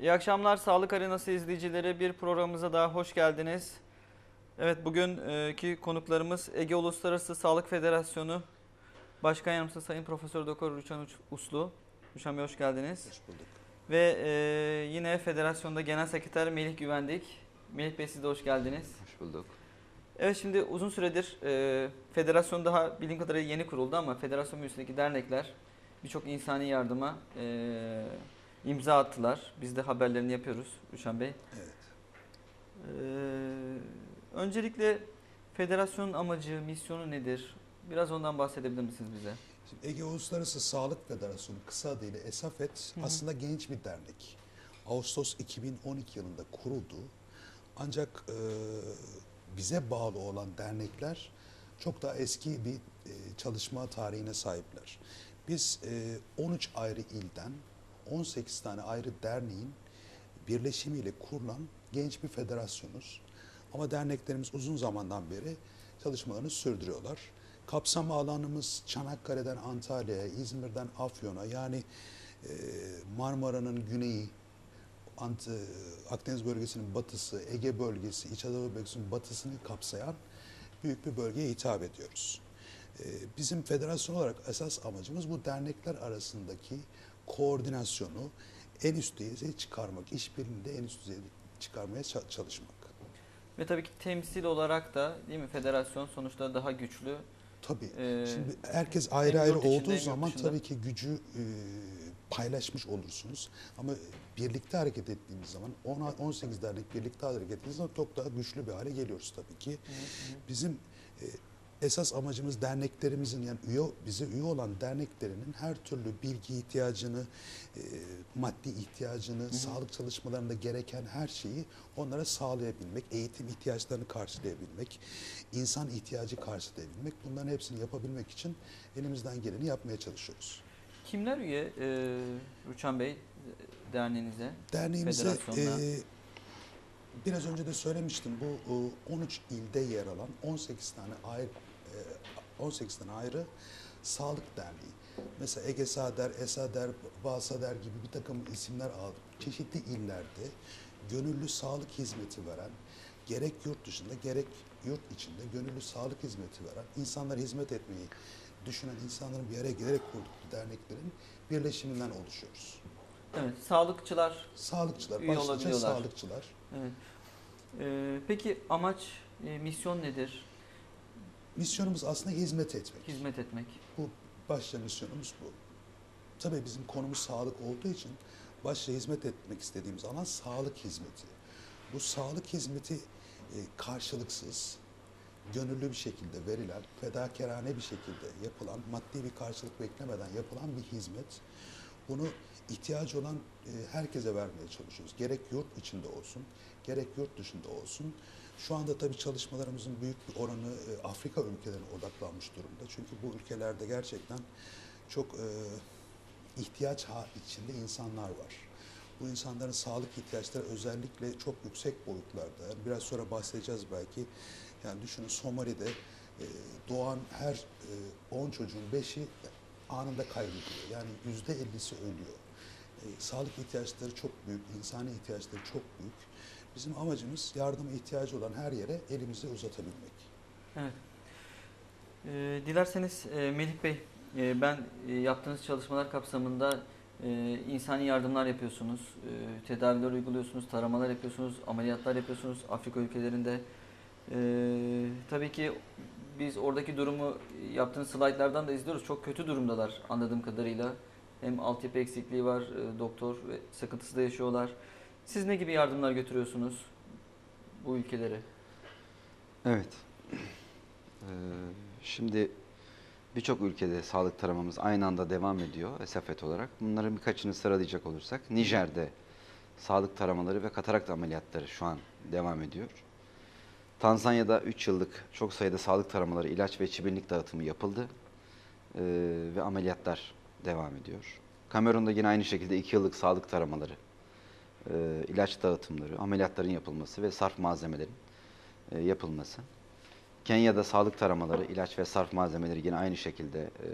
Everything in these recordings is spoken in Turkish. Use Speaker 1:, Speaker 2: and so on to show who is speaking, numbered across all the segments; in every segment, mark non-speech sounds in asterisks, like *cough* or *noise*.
Speaker 1: İyi akşamlar Sağlık Arenası izleyicileri. Bir programımıza daha hoş geldiniz. Evet bugünkü konuklarımız Ege Uluslararası Sağlık Federasyonu Başkan Yardımcısı Sayın Profesör Doktor Rüçhan Uslu. Rüçhan Bey hoş geldiniz.
Speaker 2: Hoş bulduk.
Speaker 1: Ve e, yine federasyonda Genel Sekreter Melih Güvendik. Melih Bey siz de hoş geldiniz.
Speaker 3: Hoş bulduk.
Speaker 1: Evet şimdi uzun süredir e, federasyon daha bildiğim kadarıyla yeni kuruldu ama federasyon bünyesindeki dernekler birçok insani yardıma e, imza attılar. Biz de haberlerini yapıyoruz Rüşen Bey.
Speaker 2: Evet.
Speaker 1: E, öncelikle federasyonun amacı, misyonu nedir? Biraz ondan bahsedebilir misiniz bize?
Speaker 2: Şimdi Ege Uluslararası Sağlık Federasyonu kısa adıyla ESAFET
Speaker 1: Hı hı.
Speaker 2: aslında genç bir dernek. Ağustos 2012 yılında kuruldu. Ancak e, bize bağlı olan dernekler çok daha eski bir e, çalışma tarihine sahipler. Biz e, 13 ayrı ilden 18 tane ayrı derneğin birleşimiyle kurulan genç bir federasyonuz. Ama derneklerimiz uzun zamandan beri çalışmalarını sürdürüyorlar. Kapsam alanımız Çanakkale'den Antalya'ya, İzmir'den Afyon'a yani e, Marmara'nın güneyi, e, Akdeniz bölgesinin batısı, Ege bölgesi, İç Anadolu bölgesinin batısını kapsayan büyük bir bölgeye hitap ediyoruz. E, Bizim federasyon olarak esas amacımız bu dernekler arasındaki koordinasyonu en üst düzeye çıkarmak, işbirliğini de en üst düzeye çıkarmaya ça- çalışmak.
Speaker 1: Ve tabii ki temsil olarak da değil mi federasyon sonuçta daha güçlü.
Speaker 2: Tabii.
Speaker 1: Ee,
Speaker 2: Şimdi herkes ayrı ayrı
Speaker 1: içinde
Speaker 2: olduğu zaman
Speaker 1: dışında.
Speaker 2: tabii ki gücü e, paylaşmış olursunuz. Ama birlikte hareket ettiğimiz zaman 10 18 dernek birlikte hareket ettiğimiz zaman çok daha güçlü bir hale geliyoruz tabii ki. Bizim e, esas amacımız derneklerimizin yani üye bize üye olan derneklerinin her türlü bilgi ihtiyacını, e, maddi ihtiyacını, sağlık çalışmalarında gereken her şeyi onlara sağlayabilmek, eğitim ihtiyaçlarını karşılayabilmek, insan ihtiyacı karşılayabilmek bunların hepsini yapabilmek için elimizden geleni yapmaya çalışıyoruz.
Speaker 1: Kimler üye e, Rüçhan Bey e, derneğinize?
Speaker 2: Derneğimize e, biraz önce de söylemiştim bu e, 13 ilde yer alan 18 tane ayrı e, 18 tane ayrı sağlık derneği. Mesela Ege Sader, Esader, Bağsader gibi bir takım isimler aldık. Çeşitli illerde gönüllü sağlık hizmeti veren, gerek yurt dışında gerek yurt içinde gönüllü sağlık hizmeti veren, insanlara hizmet etmeyi düşünen insanların bir araya gelerek kurdukları derneklerin birleşiminden oluşuyoruz.
Speaker 1: Evet, sağlıkçılar.
Speaker 2: Sağlıkçılar,
Speaker 1: Üye
Speaker 2: başlıca
Speaker 1: olabiliyorlar.
Speaker 2: sağlıkçılar.
Speaker 1: Evet. E, peki amaç, e, misyon nedir?
Speaker 2: Misyonumuz aslında hizmet etmek.
Speaker 1: Hizmet etmek.
Speaker 2: Bu başta misyonumuz bu. Tabii bizim konumuz sağlık olduğu için başta hizmet etmek istediğimiz alan sağlık hizmeti. Bu sağlık hizmeti e, karşılıksız, gönüllü bir şekilde verilen, fedakarane bir şekilde yapılan, maddi bir karşılık beklemeden yapılan bir hizmet. Bunu ihtiyacı olan e, herkese vermeye çalışıyoruz. Gerek yurt içinde olsun, gerek yurt dışında olsun. Şu anda tabii çalışmalarımızın büyük bir oranı e, Afrika ülkelerine odaklanmış durumda. Çünkü bu ülkelerde gerçekten çok e, ihtiyaç içinde insanlar var. Bu insanların sağlık ihtiyaçları özellikle çok yüksek boyutlarda. Biraz sonra bahsedeceğiz belki. Yani düşünün Somali'de e, doğan her e, 10 çocuğun 5'i anında kaybediyor. Yani yüzde 50'si ölüyor. Sağlık ihtiyaçları çok büyük, insani ihtiyaçları çok büyük. Bizim amacımız yardıma ihtiyacı olan her yere elimizi uzatabilmek.
Speaker 1: Evet. E, dilerseniz e, Melih Bey, e, ben e, yaptığınız çalışmalar kapsamında e, insani yardımlar yapıyorsunuz, e, tedaviler uyguluyorsunuz, taramalar yapıyorsunuz, ameliyatlar yapıyorsunuz Afrika ülkelerinde. E, tabii ki biz oradaki durumu yaptığınız slaytlardan da izliyoruz. Çok kötü durumdalar anladığım kadarıyla. Hem altyapı eksikliği var, e, doktor ve sıkıntısı da yaşıyorlar. Siz ne gibi yardımlar götürüyorsunuz bu ülkelere?
Speaker 3: Evet. Ee, şimdi birçok ülkede sağlık taramamız aynı anda devam ediyor esafet olarak. Bunların birkaçını sıralayacak olursak Nijer'de sağlık taramaları ve katarakt ameliyatları şu an devam ediyor. Tanzanya'da 3 yıllık çok sayıda sağlık taramaları, ilaç ve çimenlik dağıtımı yapıldı Ee, ve ameliyatlar devam ediyor. Kamerun'da yine aynı şekilde 2 yıllık sağlık taramaları, e, ilaç dağıtımları, ameliyatların yapılması ve sarf malzemelerin e, yapılması. Kenya'da sağlık taramaları, ilaç ve sarf malzemeleri yine aynı şekilde e,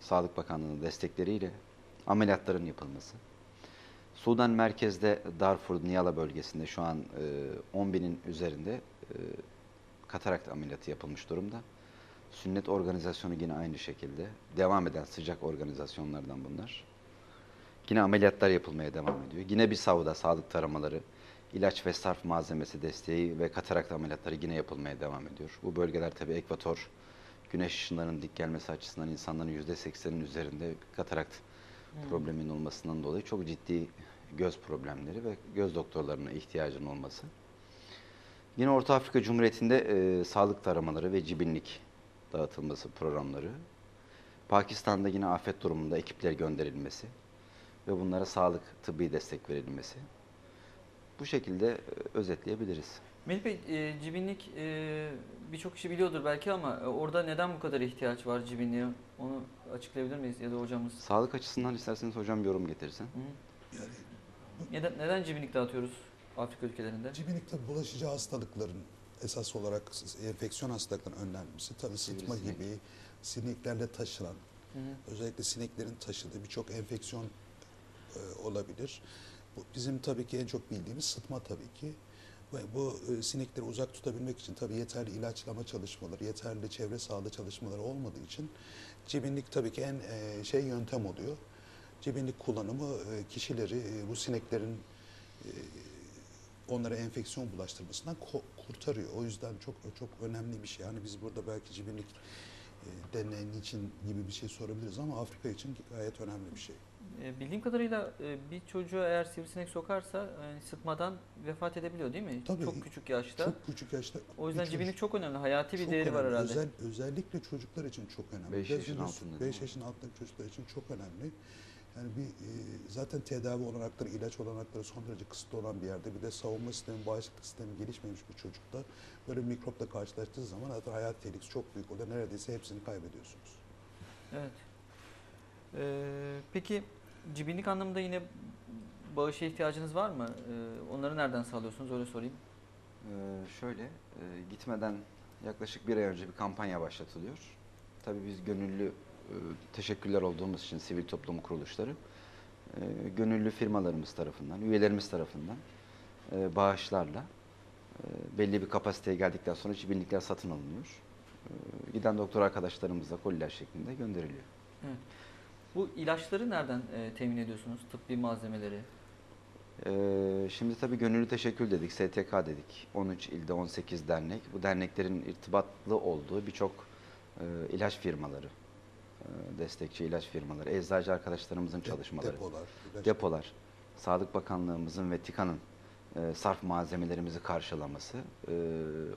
Speaker 3: Sağlık Bakanlığı'nın destekleriyle ameliyatların yapılması. Sudan merkezde Darfur, Niyala bölgesinde şu an e, 10 binin üzerinde e, katarakt ameliyatı yapılmış durumda. Sünnet organizasyonu yine aynı şekilde. Devam eden sıcak organizasyonlardan bunlar. Yine ameliyatlar yapılmaya devam ediyor. Yine bir savda sağlık taramaları, ilaç ve sarf malzemesi desteği ve katarakt ameliyatları yine yapılmaya devam ediyor. Bu bölgeler tabii ekvator, güneş ışınlarının dik gelmesi açısından insanların %80'in üzerinde katarakt probleminin olmasından dolayı çok ciddi göz problemleri ve göz doktorlarına ihtiyacın olması. Yine Orta Afrika Cumhuriyeti'nde e, sağlık taramaları ve cibinlik dağıtılması programları. Pakistan'da yine afet durumunda ekipler gönderilmesi ve bunlara sağlık tıbbi destek verilmesi. Bu şekilde e, özetleyebiliriz.
Speaker 1: Melih Bey, e, cibinlik e, birçok kişi biliyordur belki ama e, orada neden bu kadar ihtiyaç var cibinliğe? Onu açıklayabilir miyiz ya da hocamız?
Speaker 3: Sağlık açısından isterseniz hocam yorum getirsin.
Speaker 1: Hı.
Speaker 2: Yani
Speaker 1: Neden, neden cibinlik dağıtıyoruz Afrika ülkelerinde?
Speaker 2: Cibinlikte bulaşıcı hastalıkların esas olarak enfeksiyon hastalıklarının önlenmesi, tabii sıtma gibi sineklerle taşınan,
Speaker 1: Hı hı.
Speaker 2: özellikle sineklerin taşıdığı birçok enfeksiyon e, olabilir. Bu bizim tabii ki en çok bildiğimiz sıtma tabii ki. Ve bu e, sinekleri uzak tutabilmek için tabii yeterli ilaçlama çalışmaları, yeterli çevre sağlığı çalışmaları olmadığı için cibinlik tabii ki en e, şey yöntem oluyor. Cibinlik kullanımı e, kişileri e, bu sineklerin e, onlara enfeksiyon bulaştırmasından kurtarıyor. O yüzden çok çok önemli bir şey. Yani biz burada belki cibinlik e, deneyi için gibi bir şey sorabiliriz ama Afrika için gayet önemli bir şey.
Speaker 1: E, bildiğim kadarıyla e, bir çocuğa eğer sivrisinek sokarsa e, sıtmadan vefat edebiliyor değil mi?
Speaker 2: Tabii.
Speaker 1: Çok küçük yaşta.
Speaker 2: Çok küçük yaşta.
Speaker 1: o yüzden cibinlik
Speaker 2: çocuk-
Speaker 1: çok önemli. Hayati bir
Speaker 2: çok
Speaker 1: değeri var
Speaker 2: önemli.
Speaker 1: herhalde.
Speaker 2: Özel, özellikle çocuklar için çok önemli.
Speaker 3: Beş yaşın altında değil
Speaker 2: 5
Speaker 3: mi?
Speaker 2: yaşın altındaki çocuklar için çok önemli. Yani bir e, zaten tedavi olanakları, ilaç olanakları son derece kısıtlı olan bir yerde bir de savunma sistemi, bağışıklık sistemi gelişmemiş bir çocukta böyle bir mikropla karşılaştığı zaman zaten hayat tehlikesi çok büyük oluyor. Neredeyse hepsini kaybediyorsunuz.
Speaker 1: Evet. E, peki cibinlik anlamında yine bağışa ihtiyacınız var mı? E, onları nereden sağlıyorsunuz? Öyle sorayım.
Speaker 3: Ee, şöyle, e, gitmeden yaklaşık bir ay önce bir kampanya başlatılıyor. Tabii biz gönüllü e, teşekkürler olduğumuz için sivil toplum kuruluşları, e, gönüllü firmalarımız tarafından, üyelerimiz tarafından e, bağışlarla e, belli bir kapasiteye geldikten sonra cibinlikler satın alınıyor. E, giden doktor arkadaşlarımızla koliler şeklinde gönderiliyor.
Speaker 1: Bu ilaçları nereden e, temin ediyorsunuz? Tıbbi malzemeleri.
Speaker 3: Ee, şimdi tabii gönüllü teşekkür dedik, STK dedik. 13 ilde 18 dernek. Bu derneklerin irtibatlı olduğu birçok e, ilaç firmaları, e, destekçi ilaç firmaları, eczacı arkadaşlarımızın
Speaker 2: De-
Speaker 3: çalışmaları,
Speaker 2: Depolar. ilaç-
Speaker 3: depolar, Sağlık Bakanlığımızın ve TİKA'nın e, sarf malzemelerimizi karşılaması, e,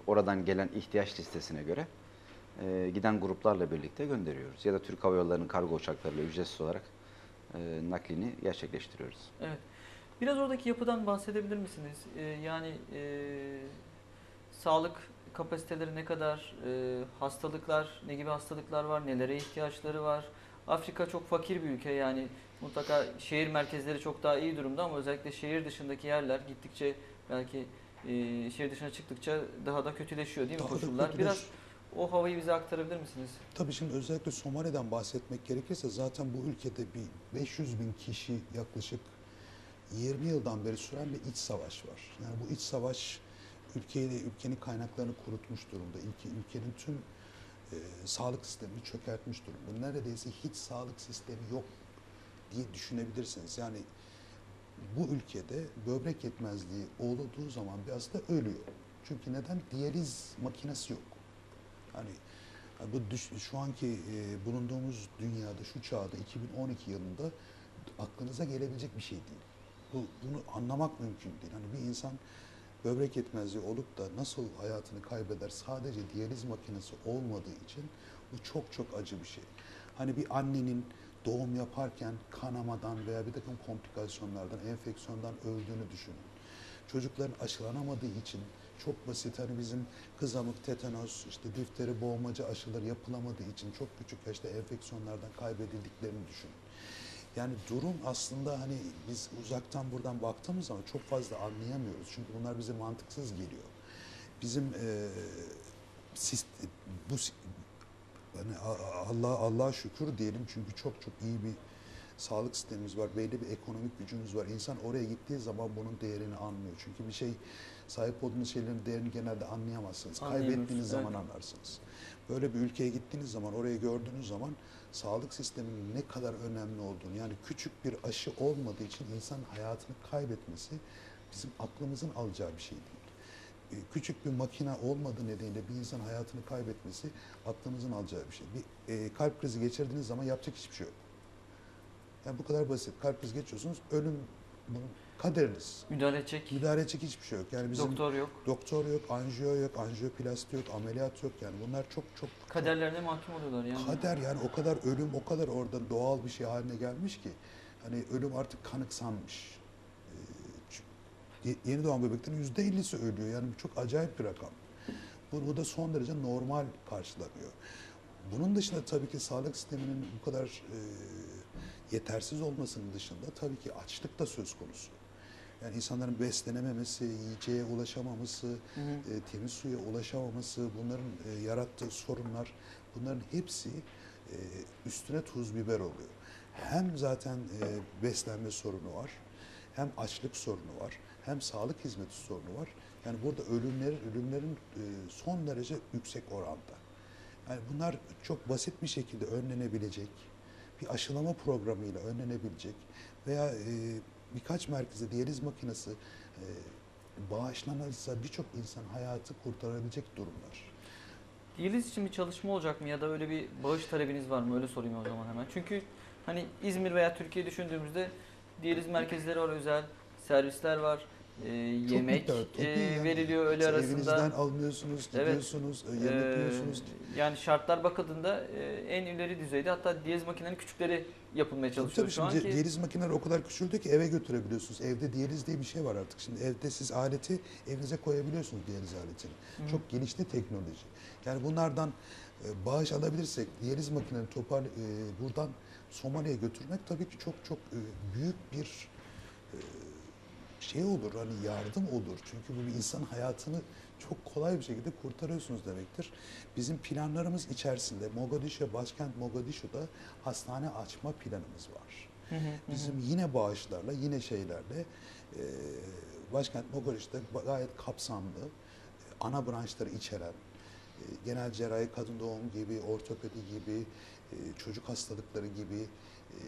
Speaker 3: oradan gelen ihtiyaç listesine göre e, giden gruplarla birlikte gönderiyoruz. Ya da Türk Hava Yolları'nın kargo uçaklarıyla ücretsiz olarak e, naklini gerçekleştiriyoruz.
Speaker 1: Evet. Biraz oradaki yapıdan bahsedebilir misiniz? E, yani e, sağlık kapasiteleri ne kadar, e, hastalıklar, ne gibi hastalıklar var, nelere ihtiyaçları var? Afrika çok fakir bir ülke yani mutlaka şehir merkezleri çok daha iyi durumda ama özellikle şehir dışındaki yerler gittikçe belki e, şehir dışına çıktıkça daha da kötüleşiyor değil mi
Speaker 2: Daha da
Speaker 1: koşullar? Biraz o havayı bize aktarabilir misiniz?
Speaker 2: Tabii şimdi özellikle Somali'den bahsetmek gerekirse zaten bu ülkede bir 500 bin kişi yaklaşık 20 yıldan beri süren bir iç savaş var. Yani bu iç savaş ülkeyi, ülkenin kaynaklarını kurutmuş durumda. Ülke, ülkenin tüm e, sağlık sistemini çökertmiş durumda. Neredeyse hiç sağlık sistemi yok diye düşünebilirsiniz. Yani bu ülkede böbrek yetmezliği olduğu zaman bir hasta ölüyor. Çünkü neden? Diyaliz makinesi yok. Hani bu düş- şu anki e, bulunduğumuz dünyada, şu çağda 2012 yılında aklınıza gelebilecek bir şey değil. Bu, bunu anlamak mümkün değil. Hani bir insan böbrek yetmezliği olup da nasıl hayatını kaybeder sadece diyaliz makinesi olmadığı için bu çok çok acı bir şey. Hani bir annenin doğum yaparken kanamadan veya bir takım komplikasyonlardan, enfeksiyondan öldüğünü düşünün. Çocukların aşılanamadığı için çok basit hani bizim kızamık, tetanos, işte difteri, boğmaca aşıları yapılamadığı için çok küçük yaşta enfeksiyonlardan kaybedildiklerini düşünün. Yani durum aslında hani biz uzaktan buradan baktığımız zaman çok fazla anlayamıyoruz. Çünkü bunlar bize mantıksız geliyor. Bizim eee sist- bu A- Allah Allah'a şükür diyelim çünkü çok çok iyi bir sağlık sistemimiz var, belli bir ekonomik gücümüz var. İnsan oraya gittiği zaman bunun değerini anlıyor. Çünkü bir şey sahip olduğunuz şeylerin değerini genelde anlayamazsınız.
Speaker 1: Anlayamıyoruz,
Speaker 2: Kaybettiğiniz zaman
Speaker 1: evet.
Speaker 2: anlarsınız. Böyle bir ülkeye gittiğiniz zaman, orayı gördüğünüz zaman sağlık sisteminin ne kadar önemli olduğunu, yani küçük bir aşı olmadığı için insanın hayatını kaybetmesi bizim aklımızın alacağı bir şey değil. E, Küçük bir makine olmadığı nedeniyle bir insan hayatını kaybetmesi aklımızın alacağı bir şey. Bir e, kalp krizi geçirdiğiniz zaman yapacak hiçbir şey yok. Yani bu kadar basit. Kalp krizi geçiyorsunuz, ölüm bunun kaderiniz.
Speaker 1: Müdahale edecek
Speaker 2: Müdahale edecek hiçbir şey yok. Yani bizim
Speaker 1: doktor yok.
Speaker 2: doktor yok, anjiyo yok, anjiyoplasti yok, ameliyat yok. Yani bunlar çok çok
Speaker 1: Kaderlerine mahkum oluyorlar yani.
Speaker 2: Kader yani o kadar ölüm o kadar orada doğal bir şey haline gelmiş ki hani ölüm artık kanıksanmış. Ee, yeni doğan bebeklerin yüzde ellisi ölüyor yani bu çok acayip bir rakam. Bu, bu da son derece normal karşılanıyor. Bunun dışında tabii ki sağlık sisteminin bu kadar e, yetersiz olmasının dışında tabii ki açlık da söz konusu. Yani insanların beslenememesi, yiyeceğe ulaşamaması,
Speaker 1: Hı hı.
Speaker 2: e, temiz suya ulaşamaması, bunların e, yarattığı sorunlar, bunların hepsi e, üstüne tuz biber oluyor. Hem zaten e, beslenme sorunu var, hem açlık sorunu var, hem sağlık hizmeti sorunu var. Yani burada ölümler, ölümlerin e, son derece yüksek oranda. Yani bunlar çok basit bir şekilde önlenebilecek, bir aşılama programıyla önlenebilecek veya e, birkaç merkezde diyaliz makinesi e, bağışlanırsa birçok insan hayatı kurtarabilecek durumlar.
Speaker 1: Diyaliz için bir çalışma olacak mı ya da öyle bir bağış talebiniz var mı? Öyle sorayım o zaman hemen. Çünkü hani İzmir veya Türkiye düşündüğümüzde diyaliz merkezleri var özel, servisler var, e, yemek
Speaker 2: miktar, tabii
Speaker 1: e,
Speaker 2: yani.
Speaker 1: veriliyor
Speaker 2: Siz
Speaker 1: arasında.
Speaker 2: Evinizden almıyorsunuz,
Speaker 1: Evet.
Speaker 2: gidiyorsunuz, e, yemek
Speaker 1: Ee,
Speaker 2: yiyorsunuz.
Speaker 1: Yani şartlar bakıldığında e, en ileri düzeyde hatta diyaliz makinelerinin küçükleri yapılmaya çalışıyor
Speaker 2: tabii
Speaker 1: şu
Speaker 2: şimdi
Speaker 1: anki.
Speaker 2: diyaliz makineleri o kadar küçüldü ki eve götürebiliyorsunuz. Evde diyaliz diye bir şey var artık. Şimdi evde siz aleti evinize koyabiliyorsunuz diyaliz aletini.
Speaker 1: Hı.
Speaker 2: Çok gelişti teknoloji. Yani bunlardan e, bağış alabilirsek diyaliz makinelerini topar e, buradan Somali'ye götürmek tabii ki çok çok e, büyük bir e, şey olur hani yardım olur. Çünkü bu bir insan hayatını çok kolay bir şekilde kurtarıyorsunuz demektir. Bizim planlarımız içerisinde Mogadishu, başkent Mogadishu'da hastane açma planımız var.
Speaker 1: Hı hı, hı hı.
Speaker 2: Bizim yine bağışlarla, yine şeylerle e, başkent Mogadishu'da gayet kapsamlı, e, ana branşları içeren, e, genel cerrahi, kadın doğum gibi, ortopedi gibi, e, çocuk hastalıkları gibi e,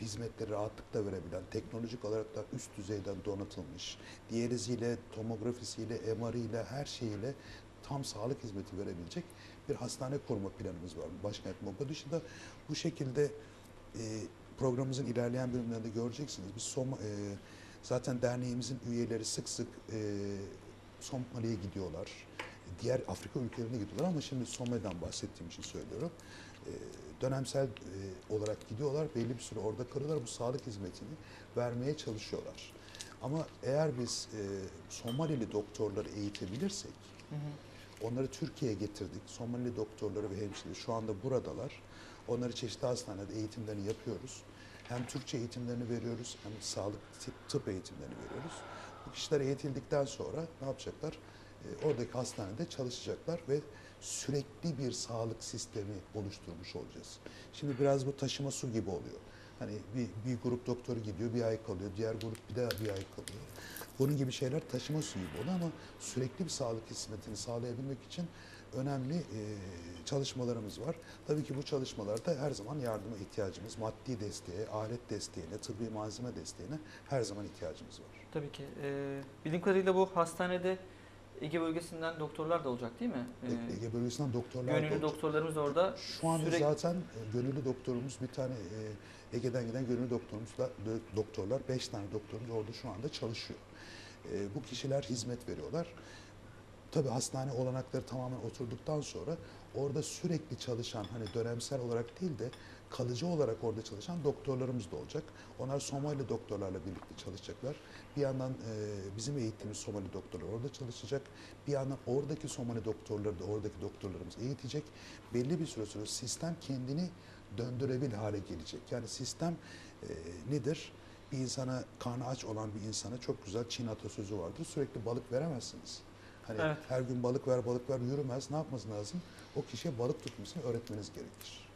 Speaker 2: hizmetleri rahatlıkla verebilen, teknolojik olarak da üst düzeyden donatılmış, diyaliziyle, tomografisiyle, MR'iyle, her şeyiyle tam sağlık hizmeti verebilecek bir hastane kurma planımız var. Başkent Mogadishu'da bu şekilde e, programımızın ilerleyen bölümlerinde göreceksiniz. Biz Soma, e, zaten derneğimizin üyeleri sık sık e, Somali'ye gidiyorlar. Diğer Afrika ülkelerine gidiyorlar ama şimdi Somali'den bahsettiğim için söylüyorum. E, dönemsel e, olarak gidiyorlar. Belli bir süre orada kalıyorlar. Bu sağlık hizmetini vermeye çalışıyorlar. Ama eğer biz e, Somalili doktorları eğitebilirsek,
Speaker 1: Hı hı.
Speaker 2: Onları Türkiye'ye getirdik. Somali doktorları ve hemşire şu anda buradalar. Onları çeşitli hastanede eğitimlerini yapıyoruz. Hem Türkçe eğitimlerini veriyoruz hem sağlık tıp- eğitimlerini veriyoruz. Bu kişiler eğitildikten sonra ne yapacaklar? Ee, oradaki hastanede çalışacaklar ve sürekli bir sağlık sistemi oluşturmuş olacağız. Şimdi biraz bu taşıma su gibi oluyor. Hani bir, bir grup doktoru gidiyor, bir ay kalıyor, diğer grup bir daha bir ay kalıyor. Bunun gibi şeyler taşıma suyu oluyor ama sürekli bir sağlık hizmetini sağlayabilmek için önemli e, çalışmalarımız var. Tabii ki bu çalışmalarda her zaman yardıma ihtiyacımız, maddi desteğe, alet desteğine, tıbbi malzeme desteğine her zaman ihtiyacımız var.
Speaker 1: Tabii ki. E, bildiğim kadarıyla bu hastanede Ege bölgesinden doktorlar da olacak değil mi? E,
Speaker 2: Ege bölgesinden doktorlar da
Speaker 1: gönüllü
Speaker 2: olacak.
Speaker 1: doktorlarımız da orada
Speaker 2: Şu anda
Speaker 1: sürekli
Speaker 2: zaten e, gönüllü doktorumuz bir tane e, Ege'den giden gönüllü doktorumuzla do- doktorlar, beş tane doktorumuz orada şu anda çalışıyor. E, bu kişiler hizmet veriyorlar. Tabii hastane olanakları tamamen oturduktan sonra orada sürekli çalışan hani dönemsel olarak değil de kalıcı olarak orada çalışan doktorlarımız da olacak. Onlar Somali doktorlarla birlikte çalışacaklar. Bir yandan e, bizim eğittiğimiz Somali doktorlar orada çalışacak. Bir yandan oradaki Somali doktorları da oradaki doktorlarımız eğitecek. Belli bir süre sonra sistem kendini döndürebilir hale gelecek. Yani sistem e, nedir? Bir insana karnı aç olan bir insana çok güzel Çin atasözü vardır. Sürekli balık veremezsiniz. Hani
Speaker 1: Evet.
Speaker 2: her gün balık ver balık ver yürümez. Ne yapması lazım? O kişiye balık tutmasını öğretmeniz gerekir.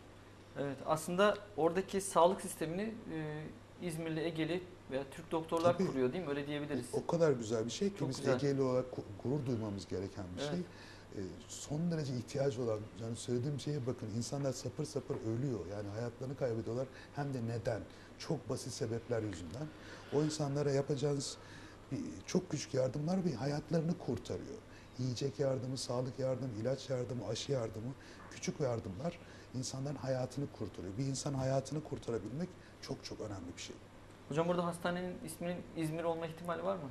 Speaker 1: Evet, aslında oradaki sağlık sistemini e, İzmirli, Egeli veya Türk doktorlar
Speaker 2: Tabii.
Speaker 1: kuruyor değil mi? Öyle diyebiliriz.
Speaker 2: O kadar güzel bir şey ki
Speaker 1: Çok
Speaker 2: biz
Speaker 1: güzel.
Speaker 2: Ege'li olarak gu- gurur duymamız gereken bir
Speaker 1: Evet.
Speaker 2: şey. Ee, son derece ihtiyacı olan, yani söylediğim şeye bakın insanlar sapır sapır ölüyor. Yani hayatlarını kaybediyorlar. Hem de neden? Çok basit sebepler yüzünden. O insanlara yapacağınız bir, çok küçük yardımlar bir hayatlarını kurtarıyor. Yiyecek yardımı, sağlık yardımı, ilaç yardımı, aşı yardımı, küçük yardımlar insanların hayatını kurtarıyor. Bir insan hayatını kurtarabilmek çok çok önemli bir şey.
Speaker 1: Hocam burada hastanenin isminin İzmir olma ihtimali var mı?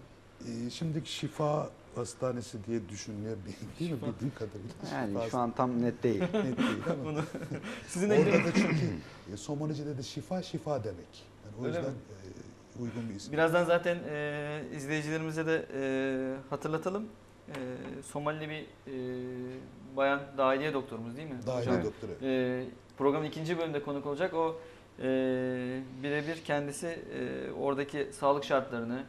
Speaker 2: Ee, şimdiki şifa hastanesi diye düşünülüyor değil mi bildiğim kadarıyla.
Speaker 3: Yani
Speaker 2: Şifa
Speaker 3: şu an tam net değil.
Speaker 2: net değil ama *laughs*
Speaker 1: Bunu sizin
Speaker 2: orada da çünkü e, Somalice'de de şifa şifa demek. Yani o
Speaker 1: Öyle
Speaker 2: yüzden
Speaker 1: mi?
Speaker 2: e, uygun bir isim.
Speaker 1: Birazdan zaten e, izleyicilerimize de e, hatırlatalım. E, Somalili bir e, bayan dahiliye doktorumuz değil mi?
Speaker 2: Dahiliye
Speaker 1: hocam?
Speaker 2: Doktoru.
Speaker 1: E, programın ikinci bölümünde konuk olacak. O e, birebir kendisi e, oradaki sağlık şartlarını,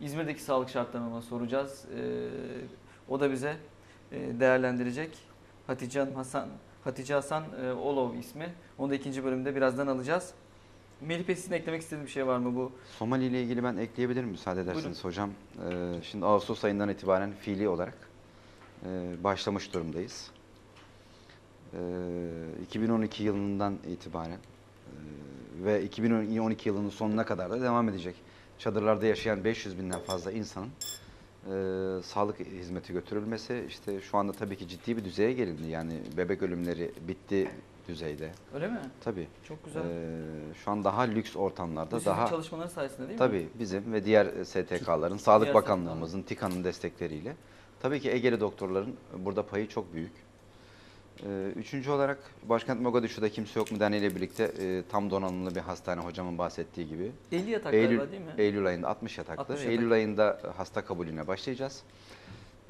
Speaker 1: İzmir'deki sağlık şartlarını ona soracağız. E, o da bize e, değerlendirecek. Hatice Hanım Hasan, Hatice Hasan e, Olov ismi. Onu da ikinci bölümde birazdan alacağız. Melih Bey sizin eklemek istediğiniz bir şey var mı bu?
Speaker 3: Somali ile ilgili ben ekleyebilirim müsaade ederseniz hocam. Ee, şimdi Ağustos ayından itibaren fiili olarak e, başlamış durumdayız. Ee, 2012 yılından itibaren e, ve 2012 yılının sonuna kadar da devam edecek. Çadırlarda yaşayan 500 binden fazla insanın e, sağlık hizmeti götürülmesi işte şu anda tabii ki ciddi bir düzeye gelindi. Yani bebek ölümleri bitti düzeyde.
Speaker 1: Öyle mi?
Speaker 3: Tabii.
Speaker 1: Çok güzel.
Speaker 3: Ee, şu an daha lüks
Speaker 1: Bu
Speaker 3: ortamlarda
Speaker 1: sizin
Speaker 3: daha
Speaker 1: çalışmaları sayesinde değil mi?
Speaker 3: Tabii bizim ve diğer STK'ların, Sağlık
Speaker 1: Diğer
Speaker 3: Bakanlığımızın, TİKA'nın destekleriyle. Tabii ki Ege'li doktorların burada payı çok büyük. Ee, Üçüncü olarak Başkent Mogadishu'da kimse yok mu derneğiyle birlikte e, tam donanımlı bir hastane hocamın bahsettiği gibi.
Speaker 1: 50 yatak
Speaker 3: Eylül,
Speaker 1: galiba değil mi?
Speaker 3: Eylül ayında 60 yataklı.
Speaker 1: 60 yatak.
Speaker 3: Eylül ayında hasta kabulüne başlayacağız.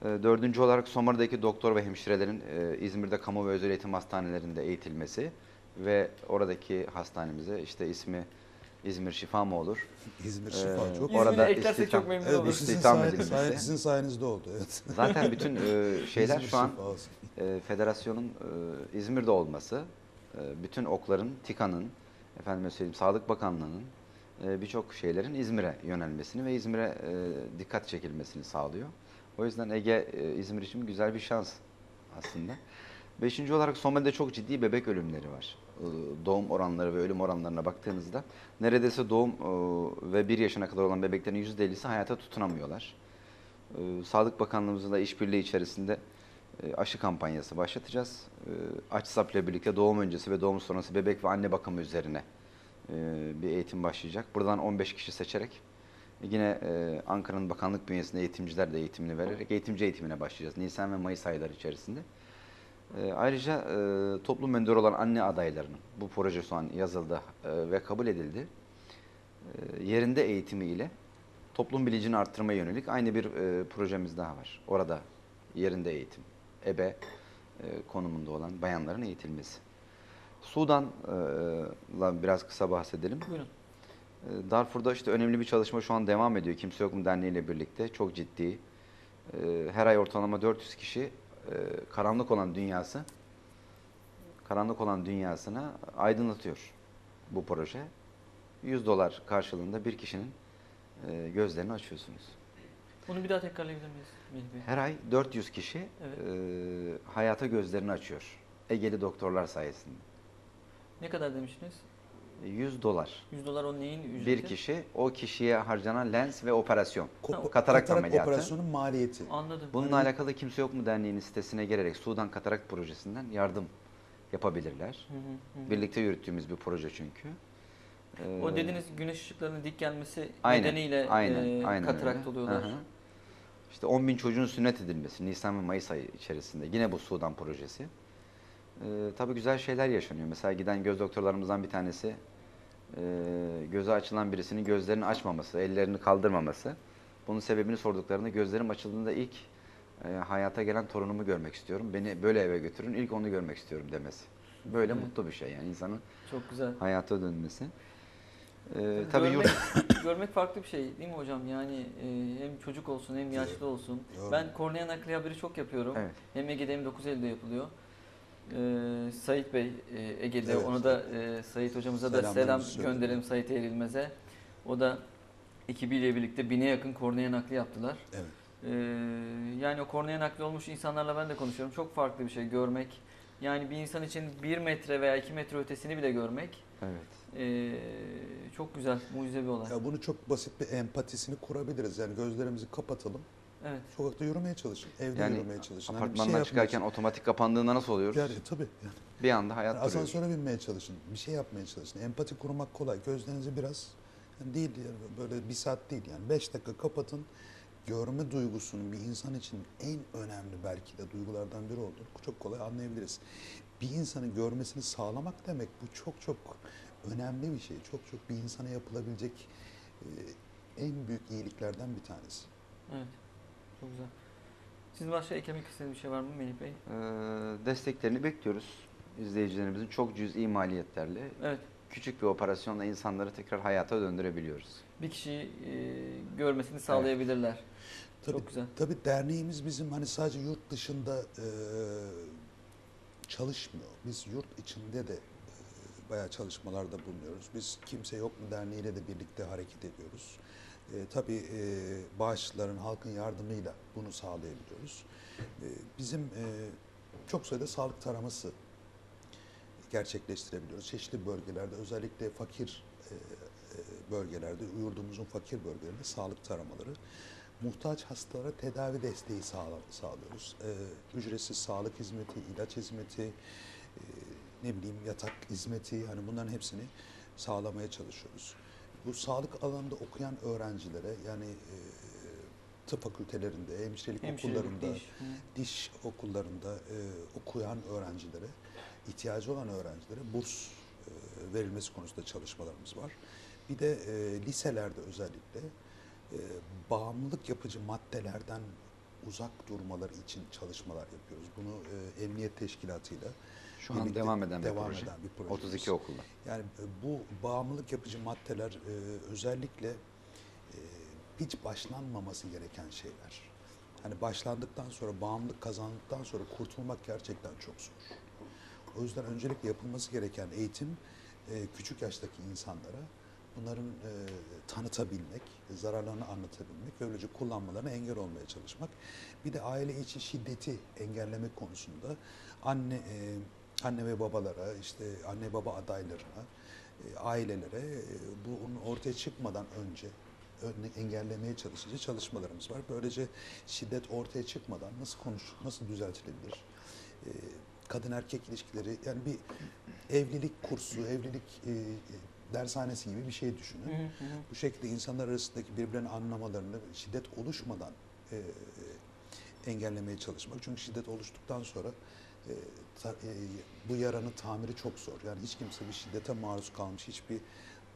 Speaker 3: Ee, Dördüncü olarak Soma'daki doktor ve hemşirelerin e, İzmir'de kamu ve özel eğitim hastanelerinde eğitilmesi ve oradaki hastanemize işte ismi İzmir Şifa mı olur?
Speaker 2: İzmir
Speaker 3: Ee,
Speaker 2: şifa çok.
Speaker 1: İzmir'i
Speaker 3: orada
Speaker 1: eklersek çok memnun
Speaker 2: Evet,
Speaker 1: oluruz.
Speaker 2: sizin, sayen- sayen- sizin sayenizde oldu. Evet.
Speaker 3: Zaten bütün e, *laughs* şeyler
Speaker 2: İzmir
Speaker 3: şu an e, federasyonun e, İzmir'de olması, e, bütün okların, TİKA'nın, efendime söyleyeyim Sağlık Bakanlığı'nın e, birçok şeylerin İzmir'e yönelmesini ve İzmir'e e, dikkat çekilmesini sağlıyor. O yüzden Ege e, İzmir için güzel bir şans aslında. Beşinci olarak Somali'de çok ciddi bebek ölümleri var. E, Doğum oranları ve ölüm oranlarına baktığınızda neredeyse doğum e, ve bir yaşına kadar olan bebeklerin %50'si hayata tutunamıyorlar. Sağlık Bakanlığımızla da işbirliği içerisinde aşı kampanyası başlatacağız. AÇSAP ile birlikte doğum öncesi ve doğum sonrası bebek ve anne bakımı üzerine bir eğitim başlayacak. Buradan 15 kişi seçerek yine e, Ankara'nın bakanlık bünyesinde eğitimciler de eğitimini vererek eğitimci eğitimine başlayacağız. Nisan ve Mayıs ayları içerisinde. E, Ayrıca e, toplum mentoru olan anne adaylarının bu proje şu an yazıldı e, ve kabul edildi. E, Yerinde eğitimi ile toplum bilincini arttırmaya yönelik aynı bir e, projemiz daha var. Orada yerinde eğitim, ebe e, konumunda olan bayanların eğitilmesi. Sudan'la biraz kısa bahsedelim.
Speaker 1: Buyurun.
Speaker 3: E, Darfur'da işte önemli bir çalışma şu an devam ediyor. Kimse Yok mu Derneği ile birlikte. Çok ciddi. E, Her ay ortalama 400 kişi e, karanlık olan dünyası karanlık olan dünyasına aydınlatıyor bu proje. 100 dolar karşılığında bir kişinin e, gözlerini açıyorsunuz.
Speaker 1: Bunu bir daha tekrarlayabilir miyiz?
Speaker 3: Her ay 400 kişi
Speaker 1: Evet.
Speaker 3: e, hayata gözlerini açıyor. Egeli doktorlar sayesinde.
Speaker 1: Ne kadar demiştiniz?
Speaker 3: 100 dolar.
Speaker 1: 100 dolar o neyin ücreti?
Speaker 3: Bir kişi o kişiye harcanan lens ve operasyon.
Speaker 2: Ko-
Speaker 3: Katarak ameliyatı.
Speaker 2: operasyonun maliyeti.
Speaker 1: Anladım.
Speaker 3: Bununla alakalı Kimse Yok mu Derneği'nin sitesine girerek Sudan Katarak Projesi'nden yardım yapabilirler.
Speaker 1: Hı hı, hı.
Speaker 3: Birlikte yürüttüğümüz bir proje çünkü. Ee,
Speaker 1: O dediğiniz güneş ışıklarının dik gelmesi
Speaker 3: Aynen,
Speaker 1: nedeniyle
Speaker 3: aynen,
Speaker 1: e,
Speaker 3: aynen
Speaker 1: katarakt
Speaker 3: öyle.
Speaker 1: oluyorlar.
Speaker 3: Hı hı. İşte 10 bin çocuğun sünnet edilmesi Nisan ve Mayıs ayı içerisinde. Yine bu Sudan projesi. Ee, tabii güzel şeyler yaşanıyor. Mesela giden göz doktorlarımızdan bir tanesi e, gözü açılan birisinin gözlerini açmaması, ellerini kaldırmaması. Bunun sebebini sorduklarında gözlerim açıldığında ilk e, hayata gelen torunumu görmek istiyorum. Beni böyle eve götürün, ilk onu görmek istiyorum demesi. Böyle
Speaker 1: Evet.
Speaker 3: mutlu bir şey yani insanın
Speaker 1: Çok güzel.
Speaker 3: hayata dönmesi. Ee,
Speaker 1: Tabii
Speaker 3: tabii
Speaker 1: görmek,
Speaker 3: yurt *coughs*
Speaker 1: görmek farklı bir şey değil mi hocam? Yani e, hem çocuk olsun hem yaşlı olsun.
Speaker 2: Doğru.
Speaker 1: Ben kornea nakli haberi çok yapıyorum.
Speaker 3: Evet.
Speaker 1: Hem Ege'de hem 9 Eylül'de yapılıyor. Ee, Sait Bey e, Ege'de.
Speaker 2: Evet.
Speaker 1: Ona da e, Sait hocamıza da selam gönderelim Sait Eğrilmez'e. O da ekibiyle birlikte bine yakın kornea nakli yaptılar.
Speaker 2: Evet.
Speaker 1: Ee, yani o kornea nakli olmuş insanlarla ben de konuşuyorum. Çok farklı bir şey görmek. Yani bir insan için bir metre veya iki metre ötesini bile görmek
Speaker 3: Evet.
Speaker 1: ee, çok güzel, mucize bir olay.
Speaker 2: Ya bunu çok basit bir empatisini kurabiliriz. Yani gözlerimizi kapatalım.
Speaker 1: Evet.
Speaker 2: Sokakta yürümeye çalışın. Evde
Speaker 3: Yani
Speaker 2: yürümeye çalışın. Hani bir
Speaker 3: Apartmandan
Speaker 2: yapmaya
Speaker 3: çıkarken otomatik kapandığında nasıl oluyoruz?
Speaker 2: Yani tabii. Yani
Speaker 3: Bir anda hayat duruyor.
Speaker 2: asansöre binmeye çalışın. Bir şey yapmaya çalışın. Empati kurmak kolay. Gözlerinizi biraz yani değil yani böyle bir saat değil yani beş dakika kapatın. Görme duygusunun bir insan için en önemli belki de duygulardan biri olduğunu çok kolay anlayabiliriz. Bir insanın görmesini sağlamak demek bu çok çok önemli bir şey. Çok çok bir insana yapılabilecek e, en büyük iyiliklerden bir tanesi.
Speaker 1: Evet. Çok güzel. Sizin başka eklemek istediğiniz bir şey var mı Melih Bey?
Speaker 3: Ee, desteklerini bekliyoruz. İzleyicilerimizin çok cüz'i maliyetlerle
Speaker 1: Evet.
Speaker 3: küçük bir operasyonla insanları tekrar hayata döndürebiliyoruz.
Speaker 1: Bir kişiyi e, görmesini sağlayabilirler.
Speaker 2: Tabii,
Speaker 1: Çok güzel.
Speaker 2: Tabii derneğimiz bizim hani sadece yurt dışında e, çalışmıyor. Biz yurt içinde de e, bayağı çalışmalarda bulunuyoruz. Biz Kimse Yok mu Derneği'yle de birlikte hareket ediyoruz. E, tabii e, bağışçıların, halkın yardımıyla bunu sağlayabiliyoruz. E, bizim e, çok sayıda sağlık taraması gerçekleştirebiliyoruz. Çeşitli bölgelerde özellikle fakir e, e, bölgelerde, yurdumuzun fakir bölgelerinde sağlık taramaları muhtaç hastalara tedavi desteği sağla- sağlıyoruz. Ee, ücretsiz sağlık hizmeti, ilaç hizmeti, e, ne bileyim yatak hizmeti hani bunların hepsini sağlamaya çalışıyoruz. Bu sağlık alanında okuyan öğrencilere yani e, tıp fakültelerinde, hemşirelik,
Speaker 1: Hemşirelik,
Speaker 2: okullarında,
Speaker 1: diş. Hı.
Speaker 2: diş okullarında e, okuyan öğrencilere, ihtiyacı olan öğrencilere burs e, verilmesi konusunda çalışmalarımız var. Bir de e, liselerde özellikle e, bağımlılık yapıcı maddelerden uzak durmaları için çalışmalar yapıyoruz. Bunu e, Emniyet Teşkilatı'yla
Speaker 3: Şu an devam eden bir
Speaker 2: devam
Speaker 3: proje.
Speaker 2: eden bir projemiz.
Speaker 3: 32 okulda.
Speaker 2: Yani e, bu bağımlılık yapıcı maddeler e, özellikle e, hiç başlanmaması gereken şeyler. Hani başlandıktan sonra, bağımlılık kazandıktan sonra kurtulmak gerçekten çok zor. O yüzden öncelikle yapılması gereken eğitim e, küçük yaştaki insanlara bunların e, tanıtabilmek, zararlarını anlatabilmek böylece kullanmalarına engel olmaya çalışmak. Bir de aile içi şiddeti engellemek konusunda anne e, anne ve babalara, işte anne baba adaylarına, e, ailelere e, bunun ortaya çıkmadan önce engellemeye çalışıcı çalışmalarımız var. Böylece şiddet ortaya çıkmadan nasıl konuş, nasıl düzeltilebilir? E, kadın erkek ilişkileri yani bir evlilik kursu, evlilik dershanesi gibi bir şey düşünün.
Speaker 1: Hı hı.
Speaker 2: Bu şekilde insanlar arasındaki birbirlerini anlamalarını şiddet oluşmadan engellemeye çalışmak. Çünkü şiddet oluştuktan sonra e, ta- e, bu yaranın tamiri çok zor. Yani hiç kimse bir şiddete maruz kalmış hiçbir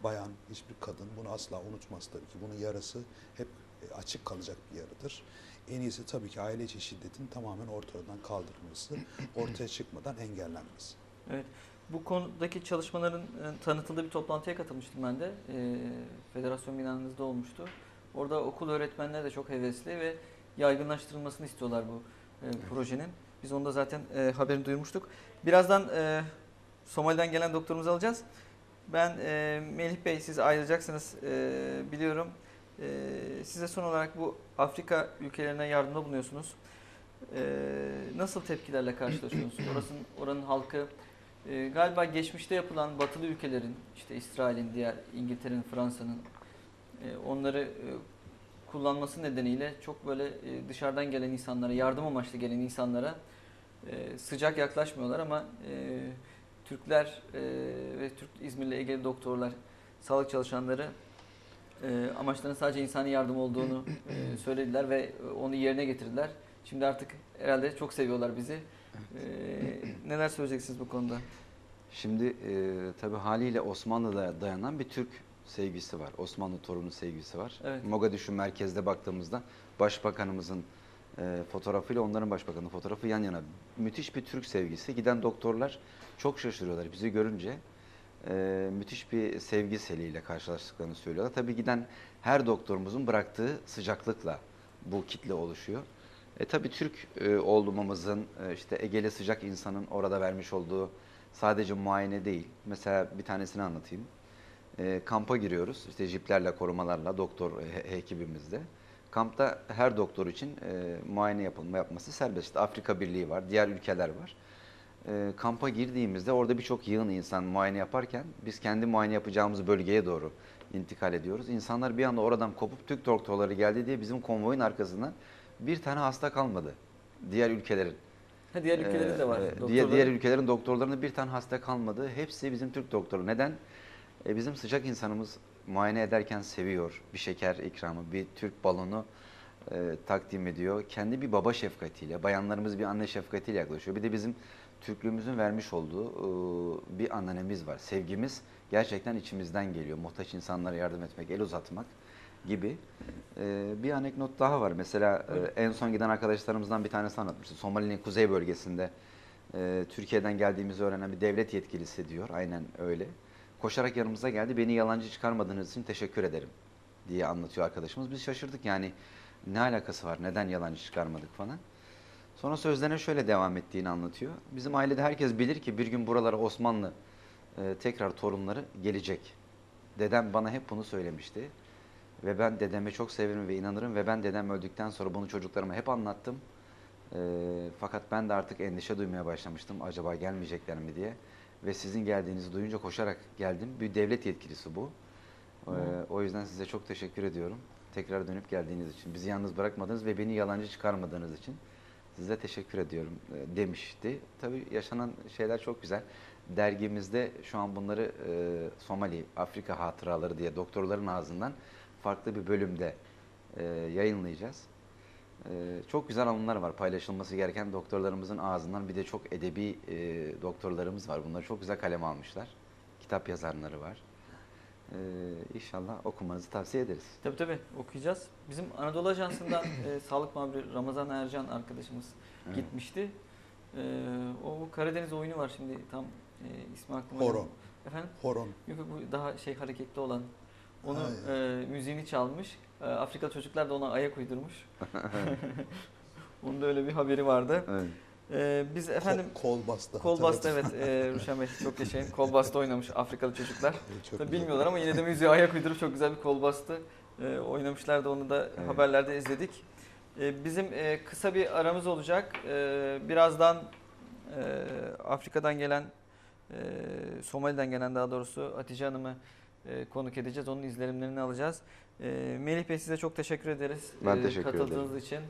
Speaker 2: bayan, hiçbir kadın bunu asla unutmaz tabii ki. Bunun yarası hep e, açık kalacak bir yaradır. En iyisi tabii ki aile içi şiddetin tamamen ortadan kaldırılması, *clears throat* ortaya çıkmadan engellenmesi.
Speaker 1: Evet. Bu konudaki çalışmaların tanıtıldığı bir toplantıya katılmıştım ben de. E, federasyon binanızda olmuştu. Orada okul öğretmenleri de çok hevesli ve yaygınlaştırılmasını istiyorlar bu e, projenin. Biz onu da zaten e, haberini duyurmuştuk. Birazdan e, Somali'den gelen doktorumuzu alacağız. Ben e, Melih Bey siz ayrılacaksınız e, biliyorum. E, size son olarak bu Afrika ülkelerine yardımda bulunuyorsunuz. E, nasıl tepkilerle karşılaşıyorsunuz? *clears throat* Orasının, oranın halkı e, galiba geçmişte yapılan batılı ülkelerin, işte İsrail'in, diğer İngiltere'nin, Fransa'nın e, onları e, kullanması nedeniyle çok böyle e, dışarıdan gelen insanlara, yardım amaçlı gelen insanlara e, sıcak yaklaşmıyorlar ama e, Türkler e, ve Türk İzmirli Egeli doktorlar, sağlık çalışanları e, amaçlarının sadece insani yardım olduğunu e, söylediler ve onu yerine getirdiler. Şimdi artık herhalde çok seviyorlar bizi. E, neler söyleyeceksiniz bu konuda?
Speaker 3: Şimdi e, tabii haliyle Osmanlı'da dayanan bir Türk sevgisi var. Osmanlı torunu sevgisi var.
Speaker 1: Evet.
Speaker 3: Mogadishu merkezde baktığımızda başbakanımızın e, fotoğrafıyla onların başbakanının fotoğrafı yan yana. Müthiş bir Türk sevgisi. Giden doktorlar çok şaşırıyorlar bizi görünce. E, müthiş bir sevgi seliyle karşılaştıklarını söylüyorlar. Tabii giden her doktorumuzun bıraktığı sıcaklıkla bu kitle oluşuyor. E tabii Türk e, olmamızın, e, işte Egeli sıcak insanın orada vermiş olduğu sadece muayene değil. Mesela bir tanesini anlatayım. E, kampa giriyoruz, işte jiplerle, korumalarla, doktor e, ekibimizde. Kampta her doktor için e, muayene yapılma yapması serbest. İşte Afrika Birliği var, diğer ülkeler var. E, kampa girdiğimizde orada birçok yığın insan muayene yaparken biz kendi muayene yapacağımız bölgeye doğru intikal ediyoruz. İnsanlar bir anda oradan kopup Türk doktorları geldi diye bizim konvoyun arkasından bir tane hasta kalmadı. Diğer ülkelerin.
Speaker 1: Ha, diğer ülkelerde de var.
Speaker 3: Ee, diğer, diğer ülkelerin doktorlarında bir tane hasta kalmadı. Hepsi bizim Türk doktoru. Neden? E, bizim sıcak insanımız muayene ederken seviyor. Bir şeker ikramı, bir Türk balonu e, takdim ediyor. Kendi bir baba şefkatiyle, bayanlarımız bir anne şefkatiyle yaklaşıyor. Bir de bizim Türklüğümüzün vermiş olduğu e, bir annemiz var. Sevgimiz gerçekten içimizden geliyor. Muhtaç insanlara yardım etmek, el uzatmak gibi. E, bir anekdot daha var. Mesela e, en son giden arkadaşlarımızdan bir tanesi anlatmıştı. Somali'nin kuzey bölgesinde e, Türkiye'den geldiğimizi öğrenen bir devlet yetkilisi diyor. Aynen öyle. Koşarak yanımıza geldi. Beni yalancı çıkarmadığınız için teşekkür ederim diye anlatıyor arkadaşımız. Biz şaşırdık yani ne alakası var? Neden yalancı çıkarmadık falan. Sonra sözlerine şöyle devam ettiğini anlatıyor. Bizim ailede herkes bilir ki bir gün buralara Osmanlı e, tekrar torunları gelecek. Dedem bana hep bunu söylemişti. Ve ben dedeme çok severim ve inanırım ve ben dedem öldükten sonra bunu çocuklarıma hep anlattım. E, fakat ben de artık endişe duymaya başlamıştım. Acaba gelmeyecekler mi diye. Ve sizin geldiğinizi duyunca koşarak geldim. Bir devlet yetkilisi bu. E, o yüzden size çok teşekkür ediyorum. Tekrar dönüp geldiğiniz için. Bizi yalnız bırakmadınız ve beni yalancı çıkarmadığınız için. Size teşekkür ediyorum e, demişti. Tabii yaşanan şeyler çok güzel. Dergimizde şu an bunları e, Somali, Afrika hatıraları diye doktorların ağzından farklı bir bölümde e, yayınlayacağız. E, çok güzel anılar var paylaşılması gereken doktorlarımızın ağzından. Bir de çok edebi e, doktorlarımız var. Bunları çok güzel kaleme almışlar. Kitap yazarları var. E, inşallah okumanızı tavsiye ederiz.
Speaker 1: Tabii tabii okuyacağız. Bizim Anadolu Ajansı'ndan e, *coughs* sağlık muhabiri Ramazan Ercan arkadaşımız
Speaker 3: Evet.
Speaker 1: gitmişti. E, o Karadeniz oyunu var şimdi tam e, ismi aklıma
Speaker 2: Horon.
Speaker 1: Efendim?
Speaker 2: Horon.
Speaker 1: Yok bu daha şey hareketli olan. Onu e, müziğini çalmış. E, Afrika çocuklar da ona ayak uydurmuş. *laughs* Onun da öyle bir haberi vardı.
Speaker 3: Evet.
Speaker 1: E, biz efendim
Speaker 2: Kol, kol bastı.
Speaker 1: kol bastı
Speaker 2: hatırladım.
Speaker 1: evet. E, Ruşen Bey çok yaşayın. Kol bastı oynamış Afrikalı çocuklar. *laughs*
Speaker 2: Çok
Speaker 1: Tabii
Speaker 2: güzel.
Speaker 1: bilmiyorlar ama yine de müziğe ayak uydurup çok güzel bir kol bastı. E, oynamışlar da onu da
Speaker 3: Evet.
Speaker 1: haberlerde izledik. E, bizim e, kısa bir aramız olacak. E, birazdan e, Afrika'dan gelen, e, Somali'den gelen daha doğrusu Hatice Hanım'ı e, konuk edeceğiz. Onun izlenimlerini alacağız. E, Melih Bey size çok teşekkür ederiz.
Speaker 3: Ben
Speaker 1: e,
Speaker 3: teşekkür
Speaker 1: Katıldığınız için.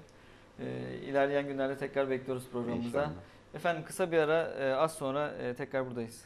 Speaker 1: E, ilerleyen günlerde tekrar bekliyoruz programımıza.
Speaker 3: İnşallah.
Speaker 1: Efendim kısa bir ara e, az sonra e, tekrar buradayız.